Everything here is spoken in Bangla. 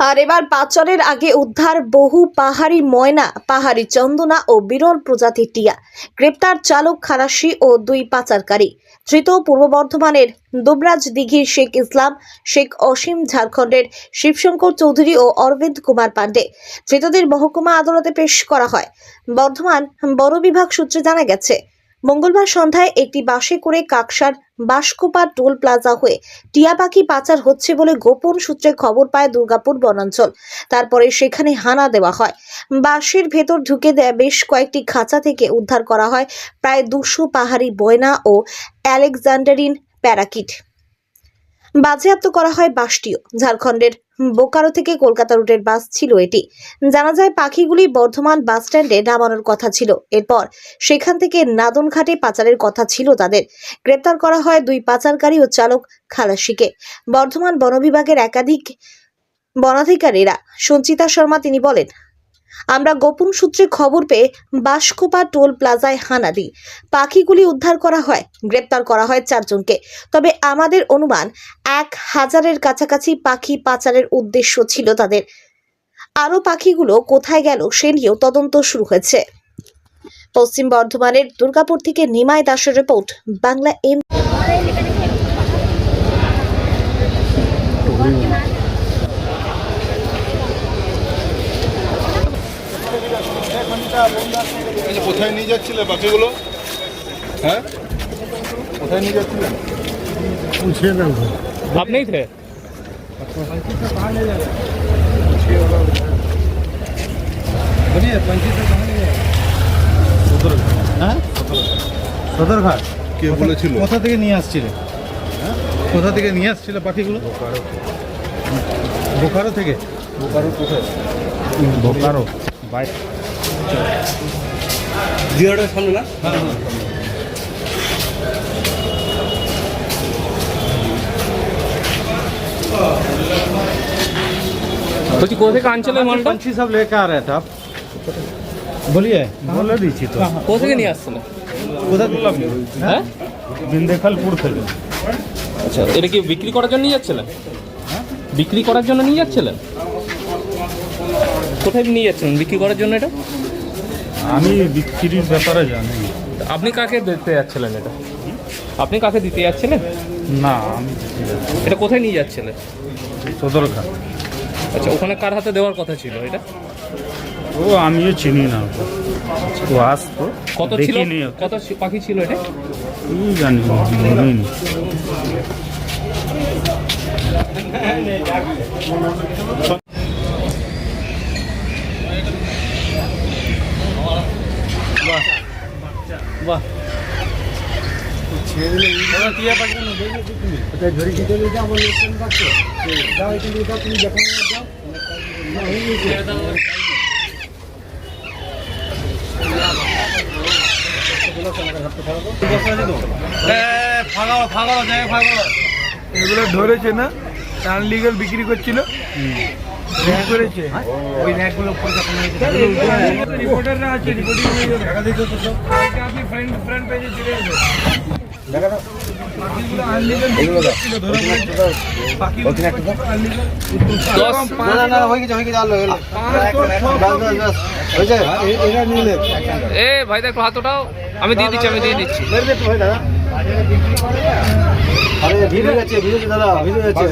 আর এবার পাচনের আগে উদ্ধার বহু পাহাড়ি ময়না, পাহাড়ি চন্দনা ও বিরল প্রজাতির টিয়া। গ্রেপ্তার চালক খালাসি ও দুই পাচারকারী। ধৃত পূর্ব বর্ধমানের দুবরাজ দিঘির শেখ ইসলাম, শেখ অসীম ঝাড়খণ্ডের শিবশঙ্কর চৌধুরী ও অরবিন্দ কুমার পাণ্ডে। ধৃতদের মহকুমা আদালতে পেশ করা হয়। বর্ধমান বড় বিভাগ সূত্রে জানা গেছে মঙ্গলবার সন্ধ্যায় একটি বাসে করে কাকসার বাসকোপা টোল প্লাজা হয়ে টিয়া পাখি পাচার হচ্ছে বলে গোপন সূত্রে খবর পায় দুর্গাপুর বনাঞ্চল। তারপরে সেখানে হানা দেওয়া হয়। বাসের ভেতর ঢুকে দেয় বেশ কয়েকটি খাঁচা থেকে উদ্ধার করা হয়। প্রায় দুশো পাহাড়ি বয়না ও অ্যালেকজান্ডারিন প্যারাকিট। বাজেয়াপ্ত করা হয় বাসটিও। ঝাড়খণ্ডের বোকারো থেকে কলকাতা রুটের বাস ছিল এটি। জানা যায়, পাখিগুলি বর্ধমান বাস স্ট্যান্ডে নামানোর কথা ছিল। এরপর সেখান থেকে নাদনঘাটে পাচারের কথা ছিল তাদের। গ্রেপ্তার করা হয় দুই পাচারকারী ও চালক খালাসিকে। বর্ধমান বন বিভাগের একাধিক বনাধিকারীরা সঞ্চিতা শর্মা, তিনি বলেন আমরা গোপন সূত্রে খবর পেয়ে বাসকোপা টোল প্লাজায় হানা দিই। পাখিগুলি উদ্ধার করা হয়, গ্রেপ্তার করা হয় চারজনকে। তবে আমাদের অনুমান, এক হাজারের কাছাকাছি পাখি পাচারের উদ্দেশ্য ছিল তাদের। আরও পাখিগুলো কোথায় গেল সে নিয়েও তদন্ত শুরু হয়েছে। পশ্চিম বর্ধমানের দুর্গাপুর থেকে নিমাই দাসের রিপোর্ট, বাংলা এম এই যে কোথায় নিয়ে যাচ্ছিলে বাকিগুলো হ্যাঁ কোথায় নিয়ে যাচ্ছিলেন पूछिए ना उधर आप नहीं थे হ্যাঁ সদরঘাট কে বলেছিল কোথা থেকে নিয়ে আসছিলে কোথা থেকে নিয়ে আসছিলে পাখিগুলো বোকারো থেকে বোকারো কোথায় বোকারো বাইক জিওটার সামনে না বলছি কোথা থেকে আনছিলেন মালটা पंछी सब लेकर आ रहे थे आप बोलिए बोले दीजिए तो কোথা থেকে নিয়ে আসছিলেন কোথা হ্যাঁ বিন্দেখালপুর থেকে আচ্ছা এটা কি বিক্রি করার জন্য নিয়ে যাচ্ছিলেন বিক্রি করার জন্য নিয়ে যাচ্ছিলেন কোথায় নিয়ে যাচ্ছিলেন বিক্রি করার জন্য এটা আমি বিক্রির ব্যাপারে জানি না। আপনি কাকে দিতে যাচ্ছিলেন এটা? আপনি কাকে দিতে যাচ্ছিলেন? না আমি না। এটা কোথায় নিয়ে যাচ্ছিলেন? সদরঘাট। আচ্ছা ওখানে কার হাতে দেওয়ার কথা ছিল এটা? ও আমিও চিনি না ও আসতো কত ছিল? দেখিনি ওকে। কত ছি- পাখি ছিল এটা? কি জানি বলিনি বাহ। এগুলো ধরেছে না? আনলিগাল বিক্রি করছিল? এ ভাই দেখো হাত ওঠাও আমি দিয়ে দিচ্ছি আমি দিয়ে দিচ্ছি। মেরে দে তো ভাই দাদা আরে ভিড় হয়ে যাচ্ছে দাদা ভিড় যাচ্ছে।